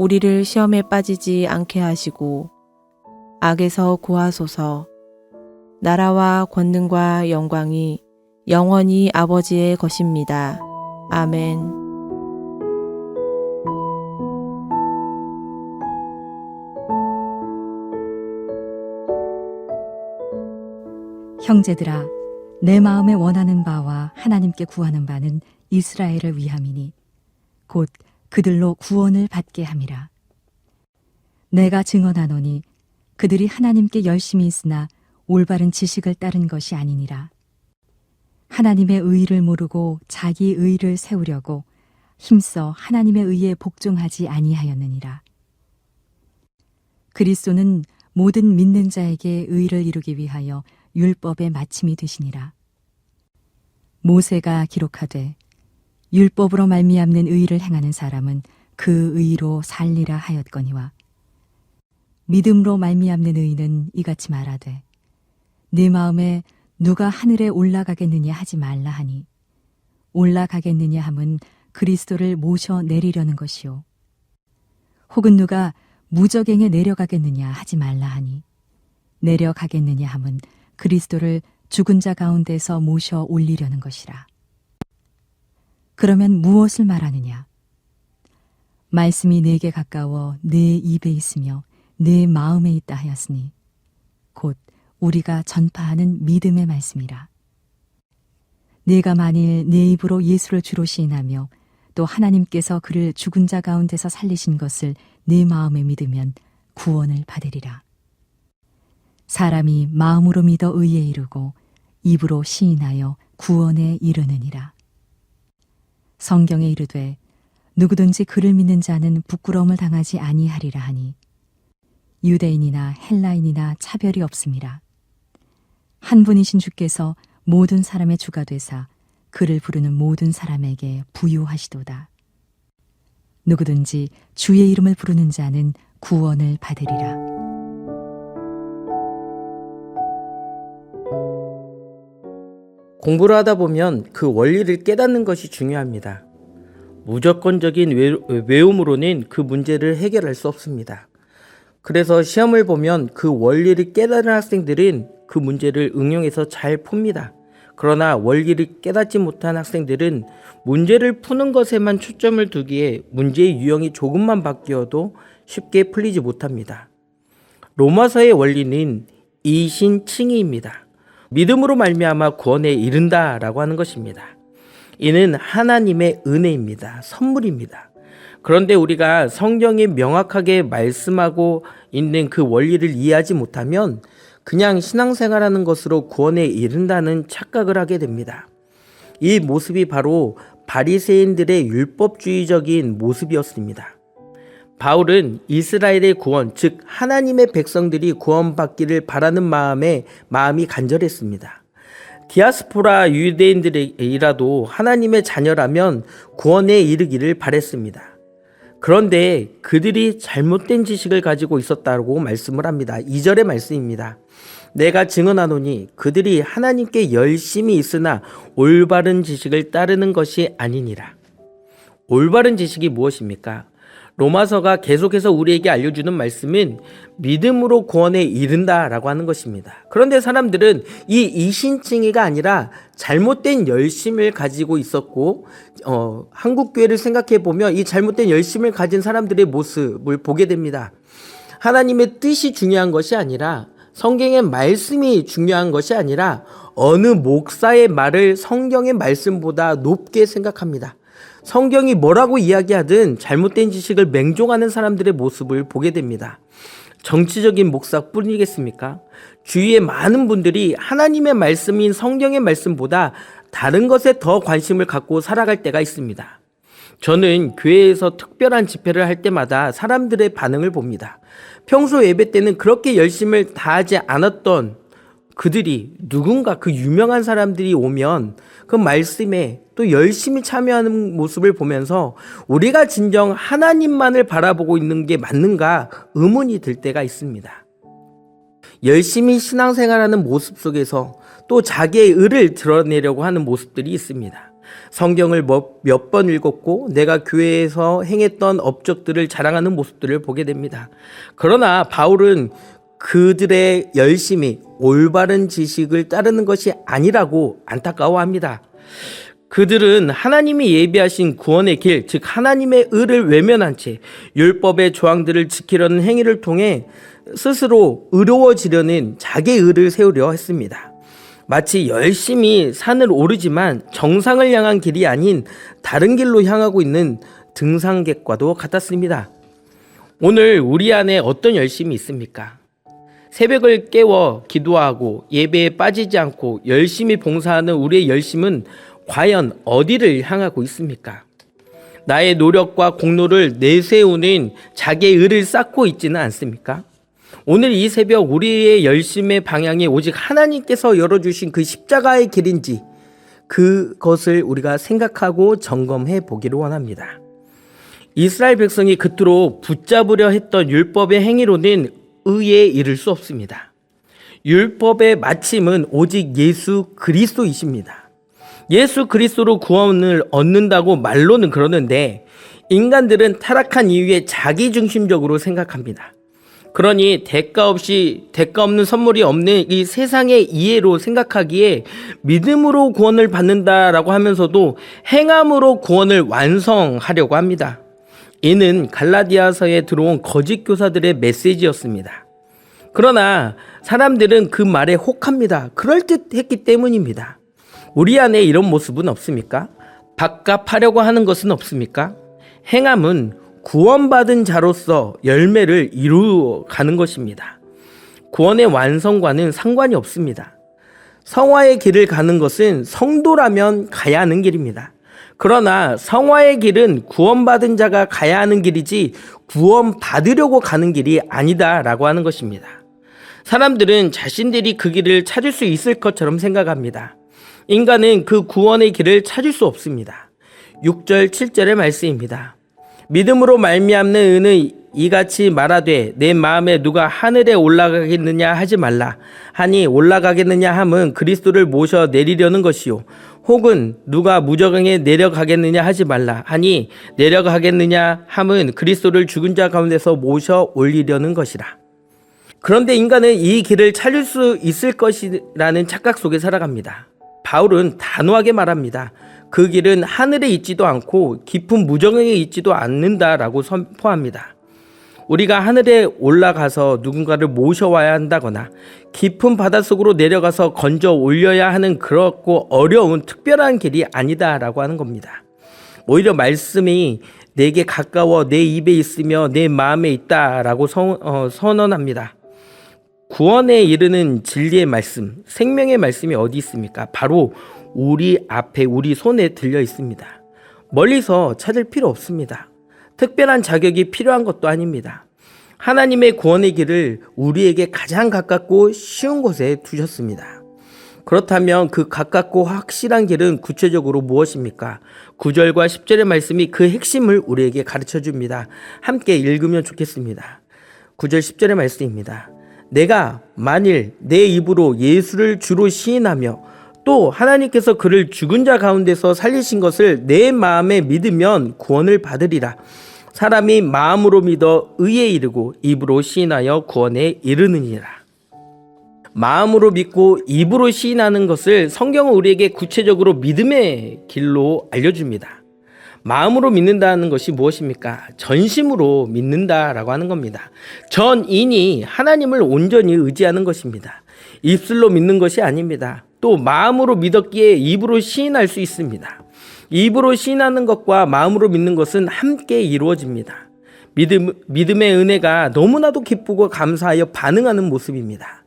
우리를 시험에 빠지지 않게 하시고 악에서 구하소서. 나라와 권능과 영광이 영원히 아버지의 것입니다. 아멘. 형제들아 내 마음에 원하는 바와 하나님께 구하는 바는 이스라엘을 위함이니 곧 그들로 구원을 받게 함이라. 내가 증언하노니 그들이 하나님께 열심히 있으나 올바른 지식을 따른 것이 아니니라. 하나님의 의를 모르고 자기 의를 세우려고 힘써 하나님의 의에 복종하지 아니하였느니라. 그리스도는 모든 믿는 자에게 의를 이루기 위하여 율법의 마침이 되시니라. 모세가 기록하되 율법으로 말미암는 의를 행하는 사람은 그 의로 살리라 하였거니와 믿음으로 말미암는 의는 이같이 말하되 내 마음에 누가 하늘에 올라가겠느냐 하지 말라 하니 올라가겠느냐 함은 그리스도를 모셔 내리려는 것이요 혹은 누가 무적행에 내려가겠느냐 하지 말라 하니 내려가겠느냐 함은 그리스도를 죽은 자 가운데서 모셔 올리려는 것이라. 그러면 무엇을 말하느냐? 말씀이 내게 가까워 내 입에 있으며 내 마음에 있다 하였으니 곧 우리가 전파하는 믿음의 말씀이라. 내가 만일 내 입으로 예수를 주로 시인하며 또 하나님께서 그를 죽은 자 가운데서 살리신 것을 내 마음에 믿으면 구원을 받으리라. 사람이 마음으로 믿어 의에 이르고 입으로 시인하여 구원에 이르느니라. 성경에 이르되 누구든지 그를 믿는 자는 부끄러움을 당하지 아니하리라 하니 유대인이나 헬라인이나 차별이 없음이라. 한 분이신 주께서 모든 사람의 주가 되사 그를 부르는 모든 사람에게 부유하시도다. 누구든지 주의 이름을 부르는 자는 구원을 받으리라. 공부를 하다 보면 그 원리를 깨닫는 것이 중요합니다. 무조건적인 외- 외움으로는 그 문제를 해결할 수 없습니다. 그래서 시험을 보면 그 원리를 깨달은 학생들은 그 문제를 응용해서 잘 풉니다. 그러나 원리를 깨닫지 못한 학생들은 문제를 푸는 것에만 초점을 두기에 문제의 유형이 조금만 바뀌어도 쉽게 풀리지 못합니다. 로마서의 원리는 이신칭의입니다. 믿음으로 말미암아 구원에 이른다라고 하는 것입니다. 이는 하나님의 은혜입니다. 선물입니다. 그런데 우리가 성경이 명확하게 말씀하고 있는 그 원리를 이해하지 못하면 그냥 신앙생활하는 것으로 구원에 이른다는 착각을 하게 됩니다. 이 모습이 바로 바리새인들의 율법주의적인 모습이었습니다. 바울은 이스라엘의 구원, 즉 하나님의 백성들이 구원받기를 바라는 마음에 마음이 간절했습니다. 디아스포라 유대인들이라도 하나님의 자녀라면 구원에 이르기를 바랬습니다. 그런데 그들이 잘못된 지식을 가지고 있었다고 말씀을 합니다. 2절의 말씀입니다. 내가 증언하노니 그들이 하나님께 열심히 있으나 올바른 지식을 따르는 것이 아니니라. 올바른 지식이 무엇입니까? 로마서가 계속해서 우리에게 알려주는 말씀은 믿음으로 구원에 이른다라고 하는 것입니다. 그런데 사람들은 이 이신칭의가 아니라 잘못된 열심을 가지고 있었고, 어, 한국 교회를 생각해 보면 이 잘못된 열심을 가진 사람들의 모습을 보게 됩니다. 하나님의 뜻이 중요한 것이 아니라 성경의 말씀이 중요한 것이 아니라 어느 목사의 말을 성경의 말씀보다 높게 생각합니다. 성경이 뭐라고 이야기하든 잘못된 지식을 맹종하는 사람들의 모습을 보게 됩니다. 정치적인 목사뿐이겠습니까? 주위의 많은 분들이 하나님의 말씀인 성경의 말씀보다 다른 것에 더 관심을 갖고 살아갈 때가 있습니다. 저는 교회에서 특별한 집회를 할 때마다 사람들의 반응을 봅니다. 평소 예배 때는 그렇게 열심을 다하지 않았던 그들이 누군가 그 유명한 사람들이 오면 그 말씀에 또 열심히 참여하는 모습을 보면서 우리가 진정 하나님만을 바라보고 있는 게 맞는가 의문이 들 때가 있습니다. 열심히 신앙생활하는 모습 속에서 또 자기의 의를 드러내려고 하는 모습들이 있습니다. 성경을 몇 번 읽었고 내가 교회에서 행했던 업적들을 자랑하는 모습들을 보게 됩니다. 그러나 바울은 그들의 열심이 올바른 지식을 따르는 것이 아니라고 안타까워합니다. 그들은 하나님이 예비하신 구원의 길, 즉 하나님의 의를 외면한 채 율법의 조항들을 지키려는 행위를 통해 스스로 의로워지려는 자기의 의를 세우려 했습니다. 마치 열심히 산을 오르지만 정상을 향한 길이 아닌 다른 길로 향하고 있는 등산객과도 같았습니다. 오늘 우리 안에 어떤 열심이 있습니까? 새벽을 깨워 기도하고 예배에 빠지지 않고 열심히 봉사하는 우리의 열심은 과연 어디를 향하고 있습니까? 나의 노력과 공로를 내세우는 자기의 의를 쌓고 있지는 않습니까? 오늘 이 새벽 우리의 열심의 방향이 오직 하나님께서 열어주신 그 십자가의 길인지 그것을 우리가 생각하고 점검해 보기를 원합니다. 이스라엘 백성이 그토록 붙잡으려 했던 율법의 행위로는 의에 이를 수 없습니다. 율법의 마침은 오직 예수 그리스도이십니다. 예수 그리스도로 구원을 얻는다고 말로는 그러는데 인간들은 타락한 이후에 자기 중심적으로 생각합니다. 그러니 대가 없이 대가 없는 선물이 없는 이 세상의 이해로 생각하기에 믿음으로 구원을 받는다라고 하면서도 행함으로 구원을 완성하려고 합니다. 이는 갈라디아서에 들어온 거짓 교사들의 메시지였습니다. 그러나 사람들은 그 말에 혹합니다. 그럴듯 했기 때문입니다. 우리 안에 이런 모습은 없습니까? 밥값하려고 하는 것은 없습니까? 행함은 구원받은 자로서 열매를 이루어 가는 것입니다. 구원의 완성과는 상관이 없습니다. 성화의 길을 가는 것은 성도라면 가야 하는 길입니다. 그러나 성화의 길은 구원받은 자가 가야 하는 길이지 구원받으려고 가는 길이 아니다라고 하는 것입니다. 사람들은 자신들이 그 길을 찾을 수 있을 것처럼 생각합니다. 인간은 그 구원의 길을 찾을 수 없습니다. 6절 7절의 말씀입니다. 믿음으로 말미암는 은의 이같이 말하되 내 마음에 누가 하늘에 올라가겠느냐 하지 말라 하니 올라가겠느냐 함은 그리스도를 모셔 내리려는 것이요 혹은 누가 무저강에 내려가겠느냐 하지 말라 하니 내려가겠느냐 함은 그리스도를 죽은 자 가운데서 모셔 올리려는 것이라 그런데 인간은 이 길을 찾을 수 있을 것이라는 착각 속에 살아갑니다. 바울은 단호하게 말합니다. 그 길은 하늘에 있지도 않고 깊은 무정에 있지도 않는다라고 선포합니다. 우리가 하늘에 올라가서 누군가를 모셔와야 한다거나 깊은 바닷속으로 내려가서 건져 올려야 하는 그렇고 어려운 특별한 길이 아니다라고 하는 겁니다. 오히려 말씀이 내게 가까워 내 입에 있으며 내 마음에 있다라고 선, 어, 선언합니다. 구원에 이르는 진리의 말씀, 생명의 말씀이 어디 있습니까? 바로 우리 앞에 우리 손에 들려 있습니다. 멀리서 찾을 필요 없습니다. 특별한 자격이 필요한 것도 아닙니다. 하나님의 구원의 길을 우리에게 가장 가깝고 쉬운 곳에 두셨습니다. 그렇다면 그 가깝고 확실한 길은 구체적으로 무엇입니까? 9절과 10절의 말씀이 그 핵심을 우리에게 가르쳐 줍니다. 함께 읽으면 좋겠습니다. 9절 10절의 말씀입니다. 내가 만일 내 입으로 예수를 주로 시인하며 또 하나님께서 그를 죽은 자 가운데서 살리신 것을 내 마음에 믿으면 구원을 받으리라. 사람이 마음으로 믿어 의에 이르고 입으로 시인하여 구원에 이르느니라. 마음으로 믿고 입으로 시인하는 것을 성경은 우리에게 구체적으로 믿음의 길로 알려줍니다. 마음으로 믿는다는 것이 무엇입니까? 전심으로 믿는다라고 하는 겁니다. 전인이 하나님을 온전히 의지하는 것입니다. 입술로 믿는 것이 아닙니다. 또 마음으로 믿었기에 입으로 시인할 수 있습니다. 입으로 시인하는 것과 마음으로 믿는 것은 함께 이루어집니다. 믿음, 믿음의 은혜가 너무나도 기쁘고 감사하여 반응하는 모습입니다.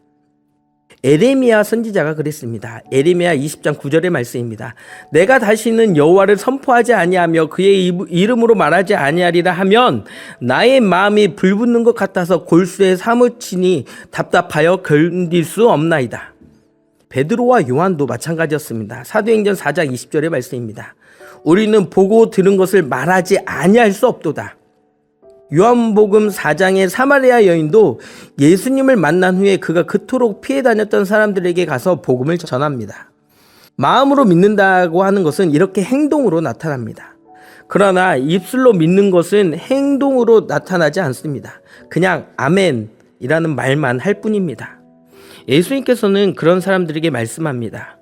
에레미야 선지자가 그랬습니다. 에레미야 20장 9절의 말씀입니다. 내가 다시는 여호와를 선포하지 아니하며 그의 이름으로 말하지 아니하리라 하면 나의 마음이 불붙는 것 같아서 골수에 사무치니 답답하여 견딜 수 없나이다. 베드로와 요한도 마찬가지였습니다. 사도행전 4장 20절의 말씀입니다. 우리는 보고 들은 것을 말하지 아니할 수 없도다. 요한복음 4장의 사마리아 여인도 예수님을 만난 후에 그가 그토록 피해 다녔던 사람들에게 가서 복음을 전합니다. 마음으로 믿는다고 하는 것은 이렇게 행동으로 나타납니다. 그러나 입술로 믿는 것은 행동으로 나타나지 않습니다. 그냥 아멘이라는 말만 할 뿐입니다. 예수님께서는 그런 사람들에게 말씀합니다.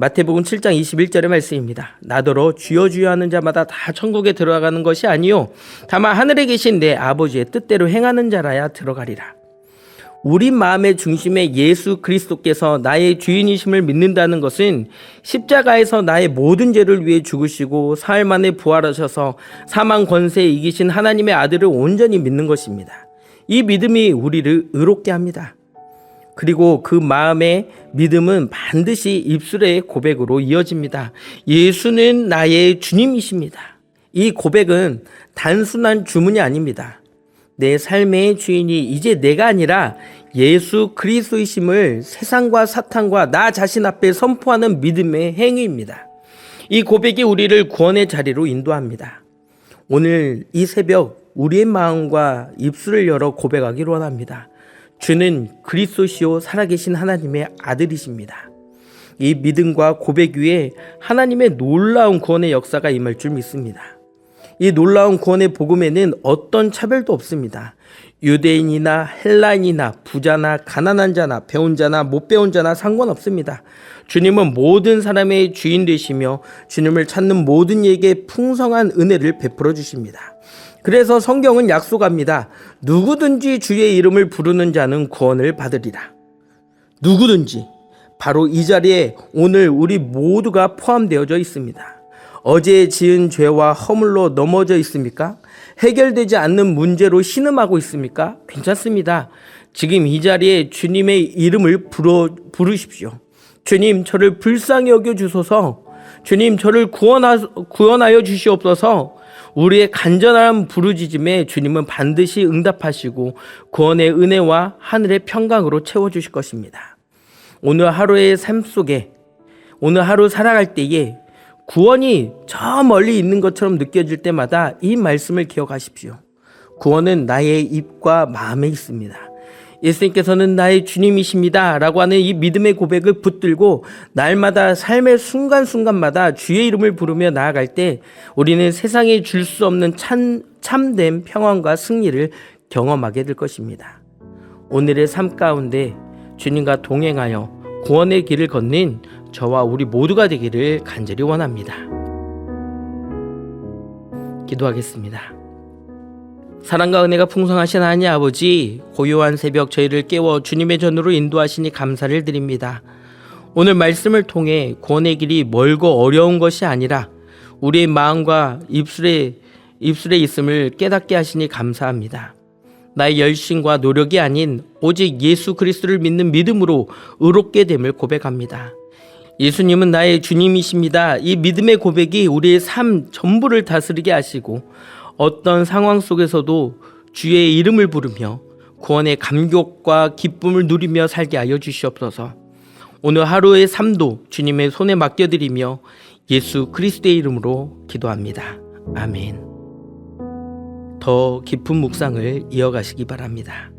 마태복음 7장 21절의 말씀입니다. 나더러 주여 주여 하는 자마다 다 천국에 들어가는 것이 아니요 다만 하늘에 계신 내 아버지의 뜻대로 행하는 자라야 들어가리라. 우리 마음의 중심에 예수 그리스도께서 나의 주인이심을 믿는다는 것은 십자가에서 나의 모든 죄를 위해 죽으시고 사흘 만에 부활하셔서 사망 권세에 이기신 하나님의 아들을 온전히 믿는 것입니다. 이 믿음이 우리를 의롭게 합니다. 그리고 그 마음의 믿음은 반드시 입술의 고백으로 이어집니다. 예수는 나의 주님이십니다. 이 고백은 단순한 주문이 아닙니다. 내 삶의 주인이 이제 내가 아니라 예수 그리스도이심을 세상과 사탄과 나 자신 앞에 선포하는 믿음의 행위입니다. 이 고백이 우리를 구원의 자리로 인도합니다. 오늘 이 새벽 우리의 마음과 입술을 열어 고백하기를 원합니다. 주는 그리스도시요 살아계신 하나님의 아들이십니다. 이 믿음과 고백 위에 하나님의 놀라운 구원의 역사가 임할 줄 믿습니다. 이 놀라운 구원의 복음에는 어떤 차별도 없습니다. 유대인이나 헬라인이나 부자나 가난한 자나 배운 자나 못 배운 자나 상관없습니다. 주님은 모든 사람의 주인 되시며 주님을 찾는 모든 이에게 풍성한 은혜를 베풀어 주십니다. 그래서 성경은 약속합니다. 누구든지 주의 이름을 부르는 자는 구원을 받으리라. 누구든지 바로 이 자리에 오늘 우리 모두가 포함되어져 있습니다. 어제 지은 죄와 허물로 넘어져 있습니까? 해결되지 않는 문제로 신음하고 있습니까? 괜찮습니다. 지금 이 자리에 주님의 이름을 부르, 부르십시오. 주님, 저를 불쌍히 여겨 주소서. 주님, 저를 구원하, 구원하여 주시옵소서. 우리의 간절한 부르짖음에 주님은 반드시 응답하시고 구원의 은혜와 하늘의 평강으로 채워 주실 것입니다. 오늘 하루의 삶 속에 오늘 하루 살아갈 때에 구원이 저 멀리 있는 것처럼 느껴질 때마다 이 말씀을 기억하십시오. 구원은 나의 입과 마음에 있습니다. 예수님께서는 나의 주님이십니다. 라고 하는 이 믿음의 고백을 붙들고 날마다 삶의 순간순간마다 주의 이름을 부르며 나아갈 때 우리는 세상에 줄 수 없는 참, 참된 평안과 승리를 경험하게 될 것입니다. 오늘의 삶 가운데 주님과 동행하여 구원의 길을 걷는 저와 우리 모두가 되기를 간절히 원합니다. 기도하겠습니다. 사랑과 은혜가 풍성하신 하나님 아버지, 고요한 새벽 저희를 깨워 주님의 전으로 인도하시니 감사를 드립니다. 오늘 말씀을 통해 구원의 길이 멀고 어려운 것이 아니라 우리의 마음과 입술에 입술에 있음을 깨닫게 하시니 감사합니다. 나의 열심과 노력이 아닌 오직 예수 그리스도를 믿는 믿음으로 의롭게 됨을 고백합니다. 예수님은 나의 주님이십니다. 이 믿음의 고백이 우리의 삶 전부를 다스리게 하시고 어떤 상황 속에서도 주의 이름을 부르며 구원의 감격과 기쁨을 누리며 살게 하여 주시옵소서. 오늘 하루의 삶도 주님의 손에 맡겨드리며 예수 그리스도의 이름으로 기도합니다. 아멘. 더 깊은 묵상을 이어가시기 바랍니다.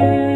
you.